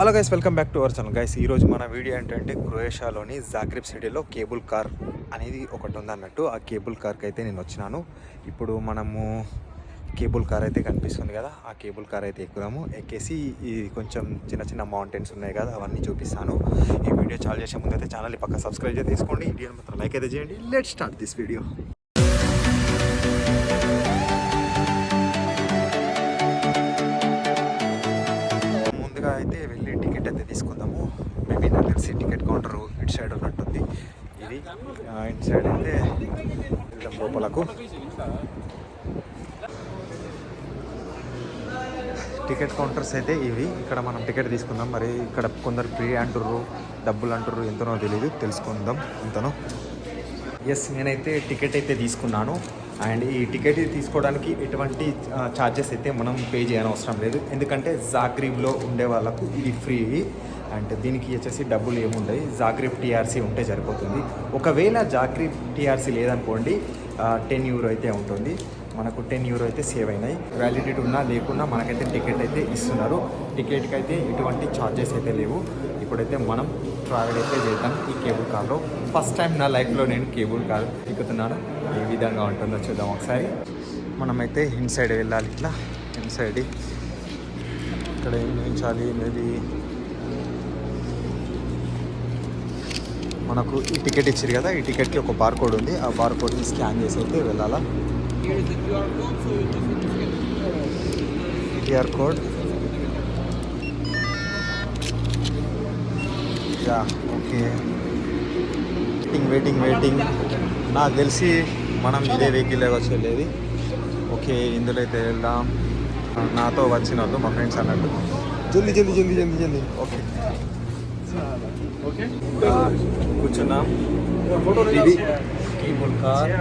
Hello guys welcome back to our channel guys ఈరోజు మన video ఏంటంటే క్రొయేషియాలోని జాగ్రిబ్ సిటీలో కేబుల్ కార్ అనేది ఒకటి ఉందన్నట్టు ఆ కేబుల్ కార్కి అయితే నేను వచ్చినాను. ఇప్పుడు మనము కేబుల్ కార్ అయితే కనిపిస్తుంది కదా ఆ కేబుల్ కార్ అయితే ఎక్కుదాము. ఎక్కేసి ఈ కొంచెం చిన్న చిన్న మౌంటైన్స్ ఉన్నాయి కదా అవన్నీ చూపిస్తాను. ఈ వీడియో చాలా చేసే ముందు అయితే ఛానల్ని పక్క సబ్స్క్రైబ్ చేసి తీసుకోండి. ఇండియన్ మాత్రం లైక్ అయితే చేయండి. లెట్ స్టార్ట్ దిస్ వీడియో తీసుకుందాము. మేబీ నాకు తెలిసి టికెట్ కౌంటర్ ఇటు సైడ్ ఉన్నట్టుంది. ఇది ఇటు సైడ్ అయితే వెళ్దాం లోపలకు. టికెట్ కౌంటర్స్ అయితే ఇవి. ఇక్కడ మనం టికెట్ తీసుకుందాం. మరి ఇక్కడ కొందరు ఫ్రీ అంటుర్రు డబ్బులు అంటుర్రు ఎంతనో తెలియదు తెలుసుకుందాం ఎంతనో ఎస్ నేనైతే టికెట్ అయితే తీసుకున్నాను. అండ్ ఈ టికెట్ తీసుకోవడానికి ఎటువంటి ఛార్జెస్ అయితే మనం పే చేయని అవసరం లేదు. ఎందుకంటే జాగ్రీబ్లో ఉండే వాళ్ళకు ఇది ఫ్రీ అండ్ దీనికి వచ్చేసి డబ్బులు ఏముండవు జాగ్రీబ్ టీఆర్సీ ఉంటే సరిపోతుంది. ఒకవేళ జాగ్రీబ్ టీఆర్సీ లేదనుకోండి టెన్ యూరో అయితే ఉంటుంది. మనకు టెన్ యూరో అయితే సేవ్ అయినాయి. వ్యాలిడిటీ ఉన్నా లేకున్నా మనకైతే టికెట్ అయితే ఇస్తున్నారు. టికెట్కి అయితే ఎటువంటి ఛార్జెస్ అయితే లేవు. ఇప్పుడైతే మనం ట్రావెల్ అయితే చేద్దాం ఈ కేబుల్ కార్లో ఫస్ట్ టైం నా లైఫ్లో నేను కేబుల్ కార్ ఎక్కుతున్నాను? ఏ విధంగా ఉంటుందో చూద్దాం ఒకసారి. మనమైతే ఇన్సైడ్ వెళ్ళాలి. ఇట్లా ఇన్సైడ్ ఇక్కడ ఏం చూపించాలి మేబీ మనకు ఈ టికెట్ ఇచ్చారు కదా ఈ టికెట్కి ఒక బార్ కోడ్ ఉంది. ఆ బార్ కోడ్ని స్కాన్ చేసి అయితే వెళ్ళాలా? Q R code. Yeah okay. Waiting waiting waiting నాకు తెలిసి మనం ఇదే వెహికల్ వచ్చి వెళ్ళేది ఓకే ఇందులో అయితే వెళ్దాం. నాతో వచ్చిన వాళ్ళు మా ఫ్రెండ్స్ అన్నట్టు. జల్దీ జల్దీ జల్దీ జల్దీ జల్దీ. ఓకే? ఆ, కూర్చున్నాం. ఇది కేబుల్ కార్.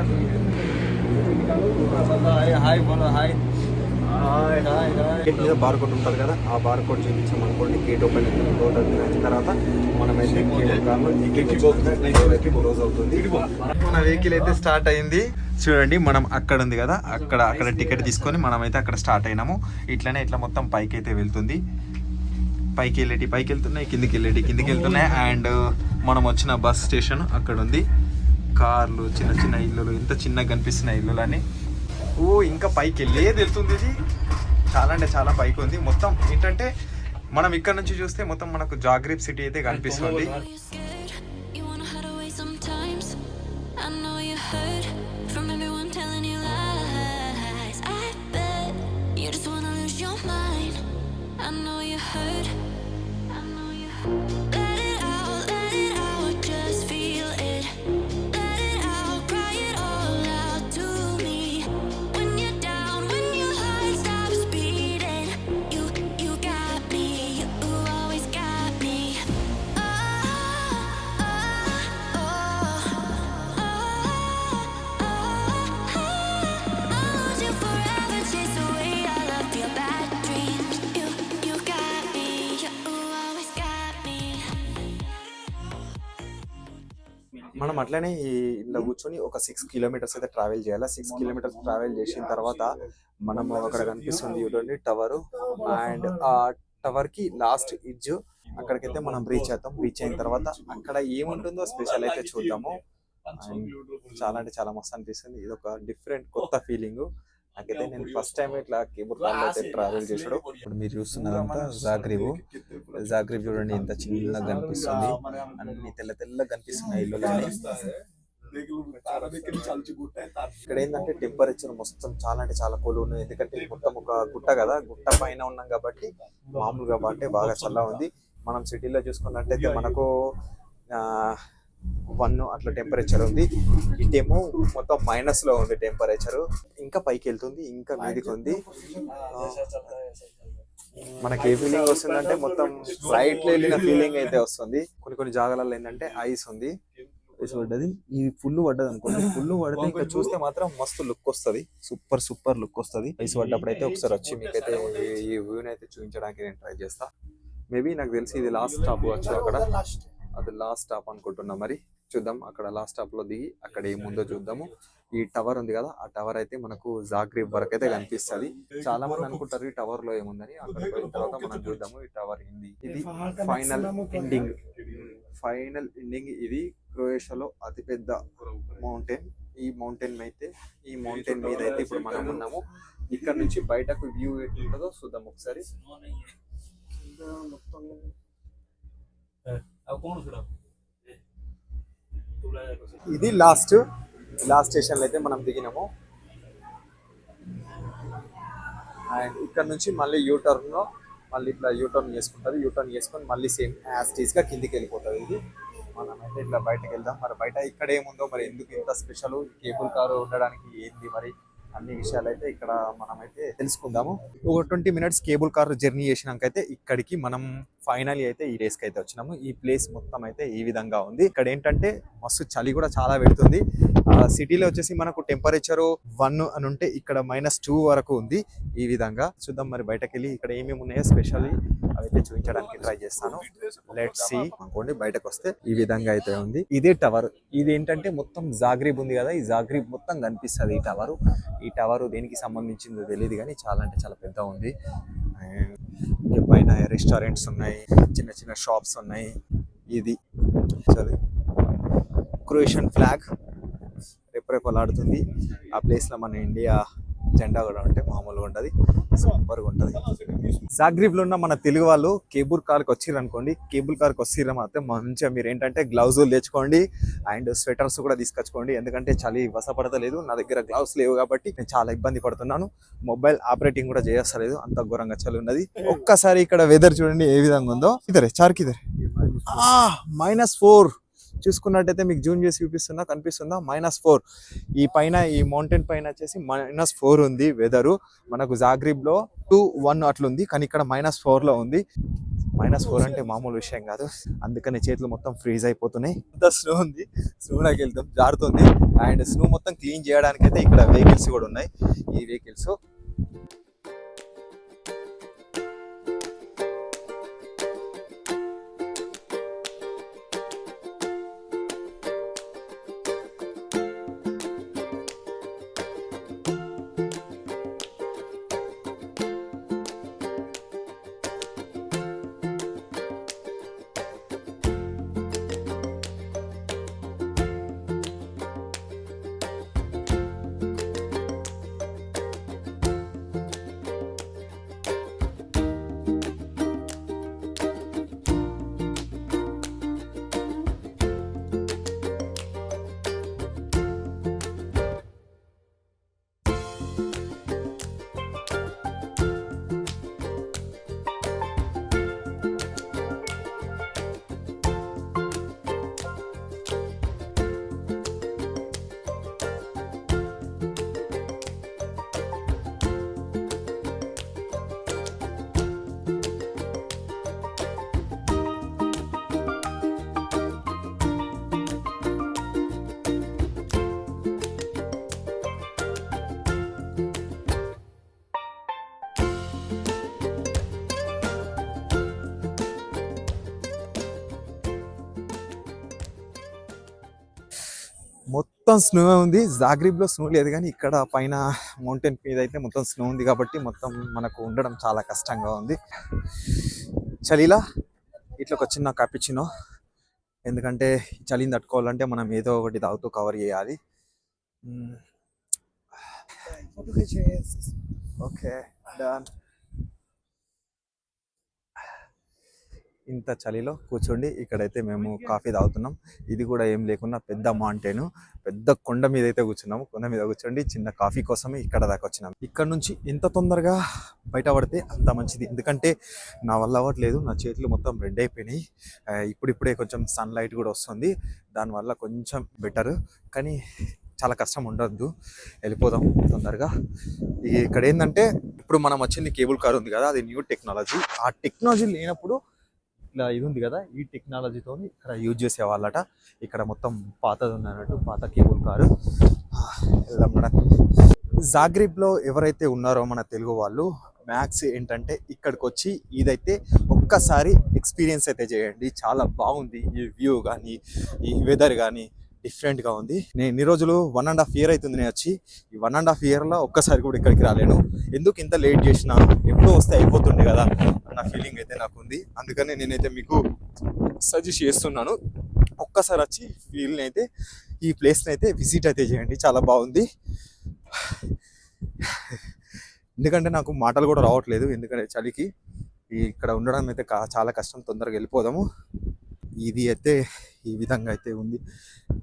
హాయ్ బోలో హాయ్. గేట్ మీద బార్ కోడ్ ఉంటుంది కదా ఆ బార్ కోడ్ చూపించాం అనుకోండి గేట్ ఓపెన్ అవుతుంది డోర్ ఓపెన్ అయిన తర్వాత మనమైతే ఎక్కి క్లోజ్ అవుతుంది మన వెహికల్ అయితే స్టార్ట్ అయింది. చూడండి మనం అక్కడ ఉంది కదా అక్కడ అక్కడ టికెట్ తీసుకొని మనమైతే అక్కడ స్టార్ట్ అయినాము. ఇట్లనే ఇట్లా మొత్తం పైకి అయితే వెళ్తుంది. పైకి వెళ్ళేటి పైకి వెళ్తున్నాయి కిందికి వెళ్ళేటి కిందికి వెళ్తున్నాయి. అండ్ మనం వచ్చిన బస్ స్టేషన్ అక్కడ ఉంది. కార్లు చిన్న చిన్న ఇల్లులు ఎంత చిన్నగా కనిపిస్తున్నాయి ఇల్లులు అని ఓ ఇంకా పైకి వెళ్ళే తెలుస్తుంది ఇది. చాలా అంటే చాలా పైకి ఉంది. మొత్తం ఏంటంటే మనం ఇక్కడ నుంచి చూస్తే మొత్తం మనకు జాగ్రీప్ సిటీ అయితే కనిపిస్తుంది. మనం అట్లనే ఈ ఇలా కూర్చొని ఒక సిక్స్ కిలోమీటర్స్ అయితే ట్రావెల్ చేయాలి? సిక్స్ కిలోమీటర్స్ ట్రావెల్ చేసిన తర్వాత మనం అక్కడ కనిపిస్తుంది చూడండి టవర్ అండ్ ఆ టవర్కి లాస్ట్ ఇడ్జ్ అక్కడికైతే మనం రీచ్ అవుతాం. రీచ్ అయిన తర్వాత అక్కడ ఏముంటుందో స్పెషల్ అయితే చూద్దాము. చాలా అంటే చాలా మస్తు అనిపిస్తుంది. ఇది ఒక డిఫరెంట్ కొత్త ఫీలింగ్ నాకైతే నేను ఫస్ట్ టైం ఇట్లా కేబుల్ ట్రావెల్ చేసాడు ఇప్పుడు మీరు చూస్తున్నదంతా జాగ్రీబ్ జాగ్రీబ్ చూడండి ఎంత చిన్నగా కనిపిస్తుంది. అన్ని తెల్ల తెల్లగా కనిపిస్తున్నాయి ఇల్లులన్నీ ఇక్కడ ఏంటంటే టెంపరేచర్ మొత్తం చాలా అంటే చాలా కూల్ ఉంది ఎందుకంటే మొత్తం ఒక గుట్ట కదా గుట్ట పైన ఉన్నాం కాబట్టి మామూలుగా అంటే బాగా చల్ల ఉంది. మనం సిటీలో చూసుకున్నట్టయితే మనకు వన్ అట్లా టెంపరేచర్ ఉంది. ఇటేమో మొత్తం మైనస్లో ఉంది టెంపరేచర్ ఇంకా పైకి వెళ్తుంది ఇంకా మీదికి ఉంది. మనకి ఏ ఫీలింగ్ వస్తుందంటే మొత్తం ఫ్లైట్లో వెళ్ళిన ఫీలింగ్ అయితే వస్తుంది. కొన్ని కొన్ని జాగాలలో ఏంటంటే ఐస్ ఉంది. ఐస్ పడ్డది. ఇది ఫుల్ పడ్డది అనుకోండి. ఫుల్ పడితే ఇంకా చూస్తే మాత్రం మస్తు లుక్ వస్తుంది. సూపర్ సూపర్ లుక్ వస్తుంది. ఐస్ పడ్డప్పుడు అయితే ఒకసారి వచ్చి మీకైతే ఈ- ఈ వ్యూని అయితే చూపించడానికి నేను ట్రై చేస్తా. మేబీ నాకు తెలిసి ఇది లాస్ట్ స్టాప్ వచ్చు అక్కడ. అది లాస్ట్ స్టాప్ అనుకుంటున్నా మరి. చూద్దాం. అక్కడ లాస్ట్ స్టాప్లో దిగి అక్కడ ఏముందో చూద్దాము. ఈ టవర్ ఉంది కదా ఆ టవర్ అయితే మనకు జాగ్రీబ్ వరకు అయితే కనిపిస్తది. చాలా మంది అనుకుంటారు ఈ టవర్లో ఏముందని. అక్కడ పోయిన తర్వాత మనం చూద్దాము ఈ టవర్ ఏంది. ఇది ఫైనల్ ఎండింగ్ ఫైనల్ ఎండింగ్ ఇది క్రొయేషియాలో అతిపెద్ద మౌంటైన్ ఈ మౌంటైన్ అయితే ఈ మౌంటైన్ మీద అయితే ఇప్పుడు మనం ఉన్నాము. ఇక్కడ నుంచి బయటకు వ్యూ ఎట్లుంటుందో చూద్దాం ఒకసారి. ଆଉ ఇది లాస్ట్ లాస్ట్ స్టేషన్ అయితే మనం దిగినాము. అండ్ ఇక్కడ నుంచి మళ్ళీ యూటర్న్లో మళ్ళీ ఇట్లా యూటర్న్ చేసుకుంటుంది. యూటర్న్ చేసుకొని మళ్ళీ సేమ్ యాస్టీస్గా కిందికి వెళ్ళిపోతుంది ఇది. మనం అయితే ఇట్లా బయటకు వెళ్దాం. మరి బయట ఇక్కడ ఏముందో మరి ఎందుకు ఇంత స్పెషల్ కేబుల్ కారు ఉండడానికి ఏంది మరి? అన్ని విషయాలు అయితే ఇక్కడ మనం అయితే తెలుసుకుందాము. ఒక twenty minutes cable car journey చేసినాక అయితే ఇక్కడికి మనం ఫైనల్ అయితే ఈ రేస్కి అయితే వచ్చినాము. ఈ ప్లేస్ మొత్తం అయితే ఈ విధంగా ఉంది. ఇక్కడ ఏంటంటే మస్తు చలి కూడా చాలా పెడుతుంది. సిటీలో వచ్చేసి మనకు టెంపరేచర్ వన్ అని ఉంటే ఇక్కడ మైనస్ టూ వరకు ఉంది ఈ విధంగా. చూద్దాం మరి బయటకు వెళ్ళి ఇక్కడ ఏమేమి ఉన్నాయో స్పెషల్ అవైతే చూపించడానికి ట్రై చేస్తాను. లెట్ సి అనుకోండి బయటకు వస్తే ఈ విధంగా అయితే ఉంది. ఇదే టవర్. ఇది ఏంటంటే మొత్తం జాగ్రీబ్ ఉంది కదా ఈ జాగ్రీబ్ మొత్తం కనిపిస్తుంది ఈ టవర్. ఈ టవర్ దేనికి సంబంధించిందో తెలియదు కానీ చాలా అంటే చాలా పెద్ద ఉంది. పైన రెస్టారెంట్స్ ఉన్నాయి చిన్న చిన్న షాప్స్ ఉన్నాయి. ఇది సరే క్రొయేషియన్ ఫ్లాగ్ రెపరెపలాడుతుంది ఆ ప్లేస్లో మన ఇండియా జెండా కూడా ఉంటే మామూలుగా ఉంటది. సూపర్గా ఉంటది. జాగ్రీబ్లో ఉన్న మన తెలుగు వాళ్ళు కేబుల్ కార్కి వచ్చిర్రు అనుకోండి కేబుల్ కార్కి వచ్చిర్రు మాత్రం మంచిగా మీరు ఏంటంటే గ్లౌజ్ తెచ్చుకోండి అండ్ స్వెటర్స్ కూడా తీసుకొచ్చుకోండి. ఎందుకంటే చలి వసపడతలేదు నా దగ్గర గ్లౌస్ లేవు కాబట్టి నేను చాలా ఇబ్బంది పడుతున్నాను. మొబైల్ ఆపరేటింగ్ కూడా చేయస్తలేదు అంత ఘోరంగా చలి ఉన్నది. ఒక్కసారి ఇక్కడ వెదర్ చూడండి ఏ విధంగా ఉందో. ఇదరే చార్కి ఇదరే. మైనస్ ఫోర్ చూసుకున్నట్టయితే మీకు జూమ్ చేసి చూపిస్తున్నా కనిపిస్తుందా? Minus four. ఈ పైన ఈ మౌంటైన్ పైన వచ్చేసి మైనస్ ఫోర్ ఉంది వెదరు. మనకు జాగ్రీబ్లో టూ వన్ అట్లుంది కానీ ఇక్కడ మైనస్ ఫోర్లో ఉంది. మైనస్ ఫోర్ అంటే మామూలు విషయం కాదు. అందుకని చేతులు మొత్తం ఫ్రీజ్ అయిపోతున్నాయి. అంత స్నో ఉంది. స్నోలోకి వెళ్తాం జారుతుంది. అండ్ స్నో మొత్తం క్లీన్ చేయడానికి అయితే ఇక్కడ వెహికల్స్ కూడా ఉన్నాయి. ఈ వెహికల్స్. మొత్తం స్నో ఉంది. జాగ్రీబ్లో స్నో లేదు కానీ ఇక్కడ పైన మౌంటైన్ మీద అయితే మొత్తం స్నో ఉంది కాబట్టి మొత్తం మనకు ఉండడం చాలా కష్టంగా ఉంది. చలిలా ఇట్లా ఒక చిన్న కప్పిచ్చినో ఎందుకంటే చలిని తట్టుకోవాలంటే మనం ఏదో ఒకటి తాగుతూ కవర్ చేయాలి. ఓకే డన్ ఇంత చలిలో కూర్చోండి. ఇక్కడైతే మేము కాఫీ తాగుతున్నాం. ఇది కూడా ఏం లేకుండా పెద్ద మౌంటైన్ పెద్ద కొండ మీద అయితే కూర్చున్నాము. కొండ మీద కూర్చోండి. చిన్న కాఫీ కోసమే ఇక్కడ దాకా వచ్చినాం. ఇక్కడ నుంచి ఎంత తొందరగా బయటపడితే అంత మంచిది. ఎందుకంటే నా వల్ల అవ్వట్లేదు. నా చేతులు మొత్తం రెడ్ అయిపోయినాయి. ఇప్పుడిప్పుడే కొంచెం సన్లైట్ కూడా వస్తుంది. దానివల్ల కొంచెం బెటర్ కానీ చాలా కష్టం ఉండద్దు. వెళ్ళిపోదాం తొందరగా. ఇక ఇక్కడ ఏంటంటే ఇప్పుడు మనం వచ్చింది కేబుల్ కార్ ఉంది కదా. అది న్యూ టెక్నాలజీ ఆ టెక్నాలజీ లేనప్పుడు ఇట్లా ఇది ఉంది కదా ఈ టెక్నాలజీతో ఇక్కడ యూజ్ చేసేవాళ్ళట. ఇక్కడ మొత్తం పాతది ఉన్నట్టు పాత కేబుల్ కారు వెళ్దాం మేడం జాగ్రీబ్లో ఎవరైతే ఉన్నారో మన తెలుగు వాళ్ళు మ్యాథ్స్ ఏంటంటే ఇక్కడికి వచ్చి ఇదైతే ఒక్కసారి ఎక్స్పీరియన్స్ అయితే చేయండి. చాలా బాగుంది ఈ వ్యూ కానీ ఈ వెదర్ కానీ. డిఫరెంట్గా ఉంది. నేను ఇన్ని రోజులు వన్ అండ్ హాఫ్ ఇయర్ అవుతుంది నేను వచ్చి. ఈ వన్ అండ్ హాఫ్ ఇయర్లో ఒక్కసారి కూడా ఇక్కడికి రాలేను. ఎందుకు ఇంత లేట్ చేసినా? ఎప్పుడో వస్తే అయిపోతుండే కదా అన్న ఫీలింగ్ అయితే నాకు ఉంది అందుకనే నేనైతే మీకు సజెస్ట్ చేస్తున్నాను. ఒక్కసారి వచ్చి ఫీల్ని అయితే ఈ ప్లేస్ని అయితే విజిట్ అయితే చేయండి. చాలా బాగుంది. ఎందుకంటే నాకు మాటలు కూడా రావట్లేదు. ఎందుకంటే చలికి. ఇక్కడ ఉండడం అయితే చాలా కష్టం. తొందరగా వెళ్ళిపోదాము. ఇది అయితే ఈ విధంగా అయితే ఉంది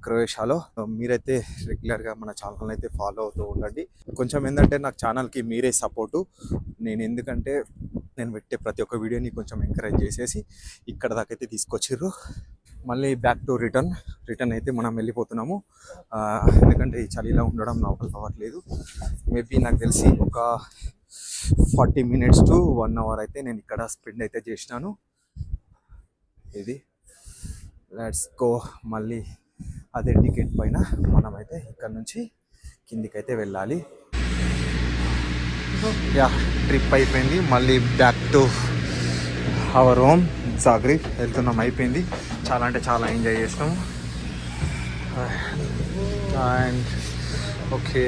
క్రొయేషియాలో మీరైతే రెగ్యులర్గా మన ఛానల్ అయితే ఫాలో అవుతూ ఉండండి. కొంచెం ఏంటంటే నాకు ఛానల్కి మీరే సపోర్టు. నేను ఎందుకంటే నేను పెట్టే ప్రతి ఒక్క వీడియోని కొంచెం ఎంకరేజ్ చేసేసి ఇక్కడ దాకైతే అయితే మళ్ళీ బ్యాక్ టు రిటర్న్. రిటర్న్ అయితే మనం వెళ్ళిపోతున్నాము. ఎందుకంటే ఈ చలిలో ఉండడం నాకు అవ్వట్లేదు మేబీ నాకు తెలిసి ఒక forty minutes to one hour అయితే నేను ఇక్కడ స్పెండ్ అయితే చేసినాను. ఇది. లెట్స్ గో మళ్ళీ అదే టికెట్ పైన మనమైతే ఇక్కడ నుంచి కిందికైతే వెళ్ళాలి. యా ట్రిప్ అయిపోయింది. మళ్ళీ back to our home Zagreb వెళ్తున్నాం అయిపోయింది. చాలా అంటే చాలా ఎంజాయ్ చేసినాము అండ్ ఓకే